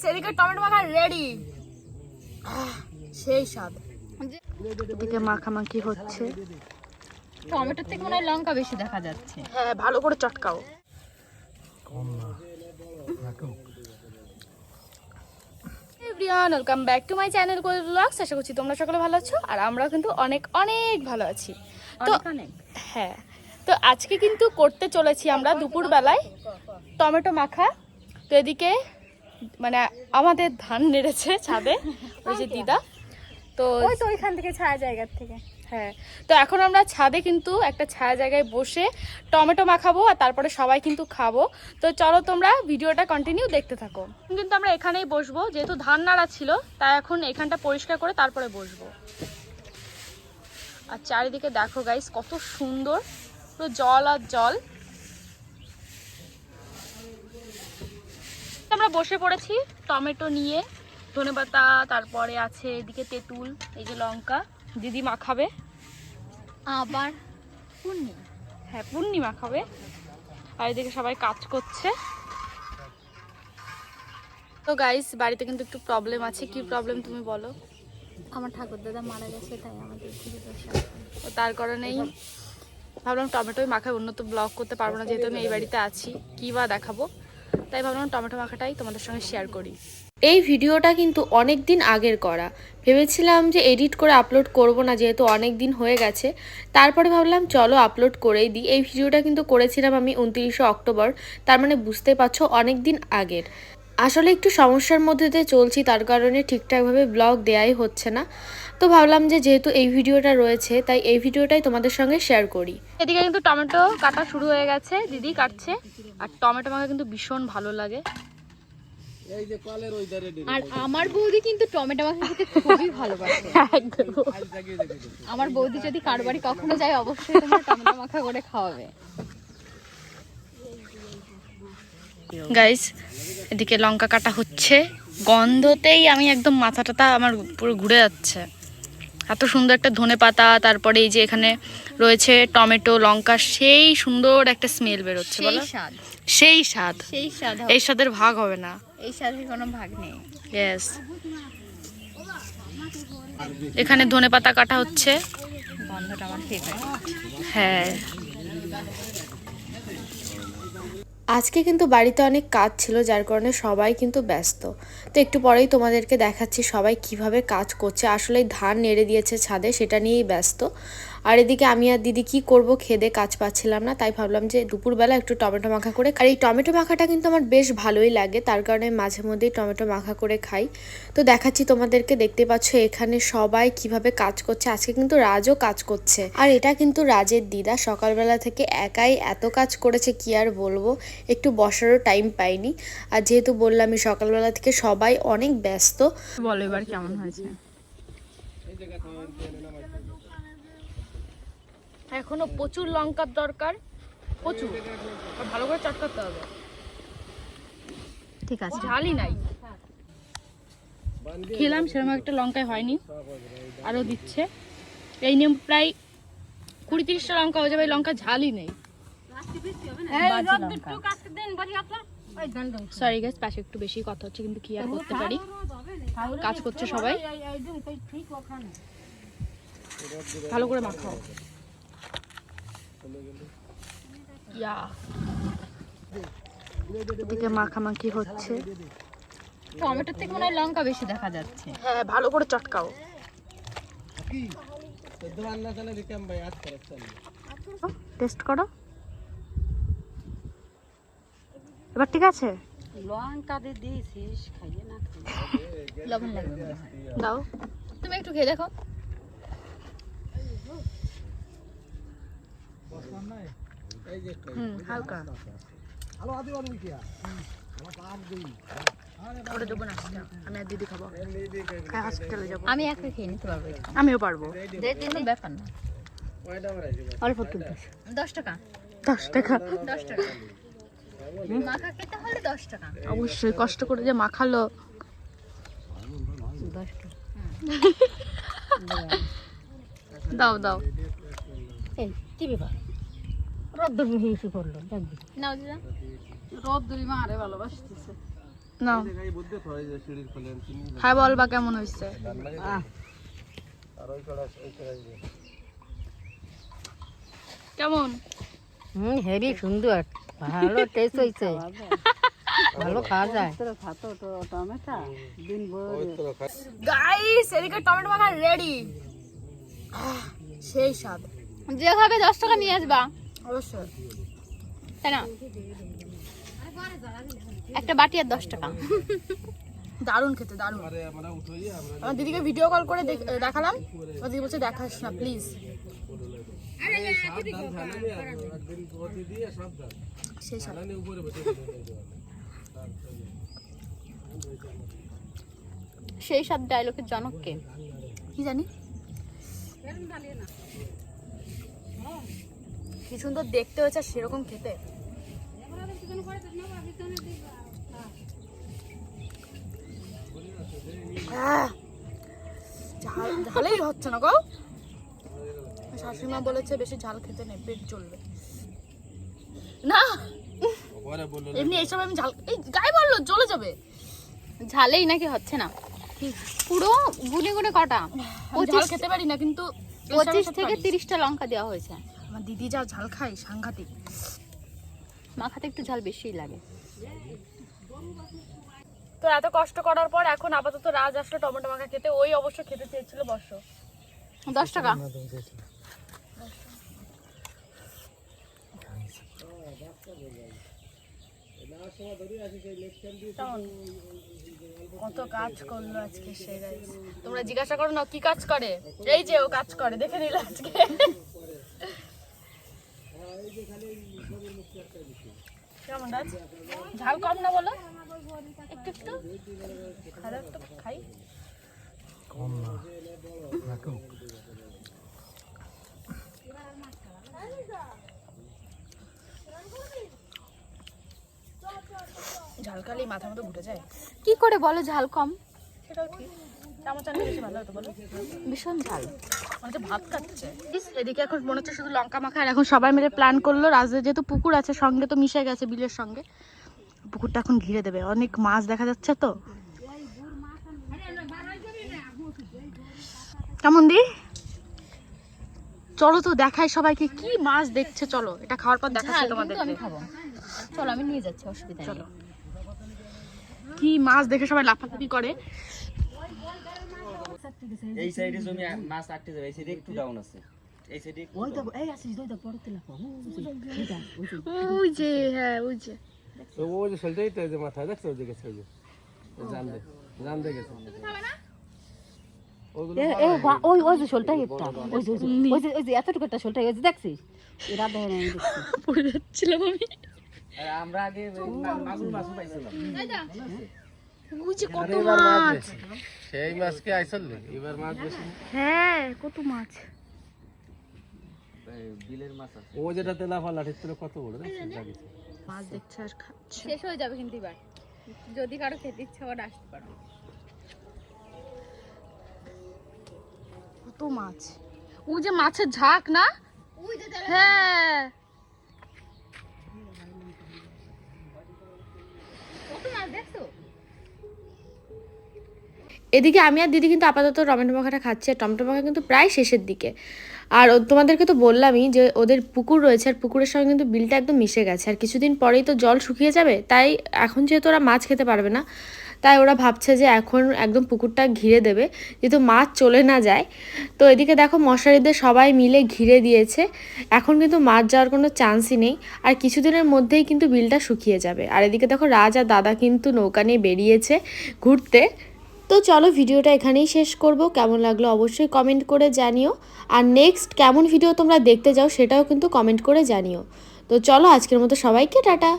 Guys এদিকে tomato মাখা ready সেই স্বাদ। এদিকে মাখামাখি হচ্ছে। টমেটোর থেকে মনে হয় লঙ্কা বেশি দেখা যাচ্ছে। হ্যাঁ ভালো করে চটকাও। Everyone welcome back to my channel coal blogs আশা করছি তোমরা সকলে ভালো আছো আর আমরা কিন্তু অনেক অনেক ভালো আছি। তো হ্যাঁ তো আজকে কিন্তু করতে চলেছি আমরা দুপুর বেলায় টমেটো মাখা। তো এদিকে মানে আমাদের ধান নেড়েছে ছাদে ওই যে দিদা। তো ওই তো ওইখান থেকে ছায়া জায়গার থেকে। হ্যাঁ তো এখন আমরা ছাদে কিন্তু একটা ছায়া জায়গায় বসে টমেটো মাখাবো আর তারপরে সবাই কিন্তু খাব। তো চলো তোমরা ভিডিওটা কন্টিনিউ দেখতে থাকো। কিন্তু আমরা এখানেই বসবো যেহেতু ধান নাড়া ছিল তাই এখন এখানটা পরিষ্কার করে তারপরে বসবো। আর চারিদিকে দেখো গাইস কত সুন্দর পুরো জল আর জল। আমরা বসে পড়েছি টমেটো নিয়ে ধনেপাতা তারপরে আছে এদিকে তেঁতুল এই যে লঙ্কা। দিদি মাখাবে আবার পূর্ণি হ্যাঁ পূর্ণিমা খাবে। আর এদিকে সবাই কাজ করছে। তো গাইস বাড়িতে কিন্তু একটু প্রবলেম আছে। কি প্রবলেম তুমি বলো? আমার ঠাকুর দাদা মারা গেছে তাই আমাদের তো তার কারণেই ভাবলাম টমেটোই মাখায় অন্য তো ব্লগ করতে পারব না যেহেতু আমি এই বাড়িতে আছি। কী বা দেখাবো? তাই ভাবলাম টমেটো মাখাটাই তোমাদের সঙ্গে শেয়ার করি। এই ভিডিওটা কিন্তু অনেক দিন আগের করা। ভেবেছিলাম যে এডিট করে আপলোড করব না, যেহেতু অনেক দিন হয়ে গেছে। তারপরে ভাবলাম, চলো আপলোড করেই দিই। এই ভিডিওটা কিন্তু করেছিলাম আমি উনত্রিশে অক্টোবর। তার মানে বুঝতে পারছ অনেক দিন আগের। আসলে একটু সমস্যার মধ্যে দিয়ে চলছি তার কারণে ঠিকঠাকভাবে ব্লগ দেয়াই হচ্ছে না। তো ভাবলাম যে যেহেতু এই ভিডিওটা রয়েছে তাই এই ভিডিওটাই তোমাদের সঙ্গে শেয়ার করি। এদিকে কিন্তু টমেটো কাটা শুরু হয়ে গেছে দিদি কাটছে। আর টমেটো মাখা কিন্তু ভীষণ ভালো লাগে। আর আমার বৌদি কিন্তু টমেটো মাখা খেতে খুবই ভালোবাসে। আমার বৌদি যদি কার বাড়ি কখনো যায় অবশ্যই তোমরা টমেটো মাখা করে খাওয়াবে। গাইস এদিকে লঙ্কা কাটা হচ্ছে। গন্ধতেই আমি একদম মাথা টাথা আমার পুরো ঘুরে যাচ্ছে। এত সুন্দর একটা ধনে পাতা তারপরে এই যে এখানে রয়েছে টমেটো লঙ্কা সেই সুন্দর একটা স্মেল বেরোচ্ছে বলো। সেই স্বাদ। সেই স্বাদ এই স্বাদের ভাগ হবে না। এই স্বাদের কোনো ভাগ নেই। ইয়েস এখানে ধনে পাতা কাটা হচ্ছে। গন্ধটা আমার ফেভারিট হ্যাঁ। আজকে কিন্তু বাড়িতে অনেক কাজ ছিল, যার কারণে সবাই কিন্তু ব্যস্ত। তো একটু পরেই তোমাদেরকে দেখাচ্ছি সবাই কীভাবে কাজ করছে। আসলে ধান নেড়ে দিয়েছে ছাদে, সেটা নিয়েই ব্যস্ত। আর এদিকে আমি আর দিদি কি করব খেদে কাজ পাচ্ছিলাম না তাই ভাবলাম যে দুপুরবেলা একটু টমেটো মাখা করে আর এই টমেটো মাখাটা কিন্তু আমার বেশ ভালোই লাগে তার কারণে মাঝে মধ্যেই টমেটো মাখা করে খাই। তো দেখাচ্ছি তোমাদেরকে দেখতে পাচ্ছ এখানে সবাই কীভাবে কাজ করছে আজকে কিন্তু রাজও কাজ করছে। আর এটা কিন্তু রাজের দিদা সকালবেলা থেকে একাই এত কাজ করেছে কি আর বলব? একটু বসারও টাইম পাইনি। আর যেহেতু বললামই সকালবেলা থেকে সবাই অনেক ব্যস্ত। বলো এবার কেমন হয়েছে? এখনও প্রচুর লঙ্কার দরকার প্রচুর। ভালো করে চটকাতে হবে। ঠিক আছে। ঝালই নাই। খেলাম সেরকম একটা লঙ্কায় হয়নি। আরও দিচ্ছে। এই নিয়ম প্রায় কুড়ি তিরিশটা লঙ্কা হয়ে যাবে এই লঙ্কা ঝালই নেই। সরি গাছ পাশে একটু বেশি কথা হচ্ছে কিন্তু কি আর করতে পারি? কাজ করছে সবাই। ভালো করে মাখাও। ইয়া এদিকে মাখামাখি হচ্ছে। টমেটোর থেকে মনে হয় লঙ্কা বেশি দেখা যাচ্ছে। হ্যাঁ ভালো করে চটকাও। টেস্ট করো। এবার ঠিক আছে? লবণ লাগবে। মনে হয়। দাও। তুমি একটু খেয়ে দেখো। হালকা। ওটা দেবো না আমি আর দিদি খাব। হ্যাঁ আমি একা খেয়ে নিতে পারব আমিও পারব। ব্যাপার না। অল্প দশ টাকা। দশ টাকা। দশ টাকা। মাখা খেতে হলে দশ টাকা। অবশ্যই কষ্ট করে যে মাখালো। দাও দাও। এই। কি ব্যাপার? রদ্দ হিসি করল দেখবি নাও দিদা। রোদ দুই মারে ভালোবাসতেছে। না। হ্যাঁ বল বা কেমন হয়েছে কেমন? হুম হেভি সুন্দর। ভালো টেস্ট হয়েছে ভালো খাওয়া যায়। গাইস এদিকে টমেটো মাখা রেডি সেই স্বাদ। যে খাবে দশ টাকা নিয়ে আসবা। অবশ্যই। তাই না? একটা বাটি আর দশ টাকা। দারুণ খেতে দারুণ। আমার দিদিকে ভিডিও কল করে দেখ- দেখালাম। দিদি বলছে দেখাস না প্লিজ সেই সব। ডায়লগের জনককে কি জানি? কি সুন্দর দেখতে হয়েছে সেরকম খেতে। ঝালেই হচ্ছে না গো। শাশুড়ি মা বলেছে বেশি ঝাল খেতে নেই পেট চলবে না এমনি এইসব আমি ঝাল এই গায়ে বলল চলে যাবে। ঝালেই নাকি হচ্ছে না। পুরো গুনে গুনে কটা। ঝাল পঁচিশ খেতে পারি না কিন্তু পঁচিশ থেকে তিরিশটা লঙ্কা দেওয়া হয়েছে। আমার দিদি যা ঝাল খায় সাংঘাতিক। মাখাতে একটু ঝাল বেশিই লাগে। তো এত কষ্ট করার পর এখন আপাতত রাজ আসলো টমেটো মাখা খেতে ওই অবশ্য খেতে চেয়েছিল বর্ষ। দশ টাকা? কত কাজ করল আজকে সে তোমরা জিজ্ঞাসা করো না কি কাজ করে? এই যে ও কাজ করে দেখে নিল আজকে। কেমন ঝাল কম না বলো? একটু একটু। খারাপ একটু খাই। ঝাল খালি মাথা মতো ঘুরে যায়। কি করে বলো ঝাল কম? সেটাও ঠিক। চামচ আনলে বেশি ভালো হতো বলো। ভীষণ ঝাল। ভাত খাচ্ছে। এদিকে এখন মনে হচ্ছে শুধু লঙ্কা মাখা আর এখন সবাই মিলে প্ল্যান করল। রাজদের যেহেতু পুকুর আছে সঙ্গে তো মিশে গেছে বিলের সঙ্গে। পুকুরটা এখন ঘিরে দেবে। অনেক মাছ দেখা যাচ্ছে তো। কেমন দি? চলো তো দেখাই সবাইকে কি মাছ দেখছে চলো। এটা খাওয়ার পর দেখাচ্ছি তোমাদের আমি খাব। চলো আমি নিয়ে যাচ্ছি অসুবিধা চলো। কি মাছ দেখে সবাই লাফালাফি করে? এই সাইডে জমি মাছ আটকে যাবে এই সাইডে একটু ডাউন আছে। এই সাইডে একটু down। ওই যে হ্যাঁ ওই যে। তো ও যে চলতেই তো যে মাথায় দেখছ? ওই যে গেছে ওই যে। জান দে জান দে গেছে। আমরা আগে পাইছিলাম। ওই যে কত মাছ সেই এবার মাছ বেশি? হ্যাঁ কত মাছ। বিলের মাছ আছে। ও যেটা তেলা ফালা ঠিক ছিল কত বড়? মাছ দেখছে আর খাচ্ছে। শেষ হয়ে যাবে কিন্তু এবার। যদি কারও খেতে ইচ্ছে করে আসতে পারো। কত মাছ। ওই যে মাছের ঝাঁক না? হ্যাঁ। কত মাছ দেখছ? এদিকে আমি আর দিদি কিন্তু আপাতত টমেটো মাখাটা খাচ্ছি আর টমেটো মাখা কিন্তু প্রায় শেষের দিকে। আর তোমাদেরকে তো বললামই যে ওদের পুকুর রয়েছে আর পুকুরের সঙ্গে কিন্তু বিলটা একদম মিশে গেছে। আর কিছুদিন পরেই তো জল শুকিয়ে যাবে, তাই এখন যেহেতু ওরা মাছ খেতে পারবে না, তাই ওরা ভাবছে যে এখন একদম পুকুরটা ঘিরে দেবে, যেহেতু মাছ চলে না যায়। তো এদিকে দেখো মশারিদের সবাই মিলে ঘিরে দিয়েছে, এখন কিন্তু মাছ যাওয়ার কোনো চান্সই নেই। আর কিছুদিনের মধ্যেই কিন্তু বিলটা শুকিয়ে যাবে। আর এদিকে দেখো রাজ আর দাদা কিন্তু নৌকা নিয়ে বেরিয়েছে ঘুরতে। তো চলো ভিডিওটা এখানেই শেষ করব। কেমন লাগল অবশ্যই কমেন্ট করে জানিও। আর নেক্সট কেমন ভিডিও তোমরা দেখতে যাও সেটাও কিন্তু কমেন্ট করে জানিও। তো চলো আজকের মতো সবাইকে টাটা।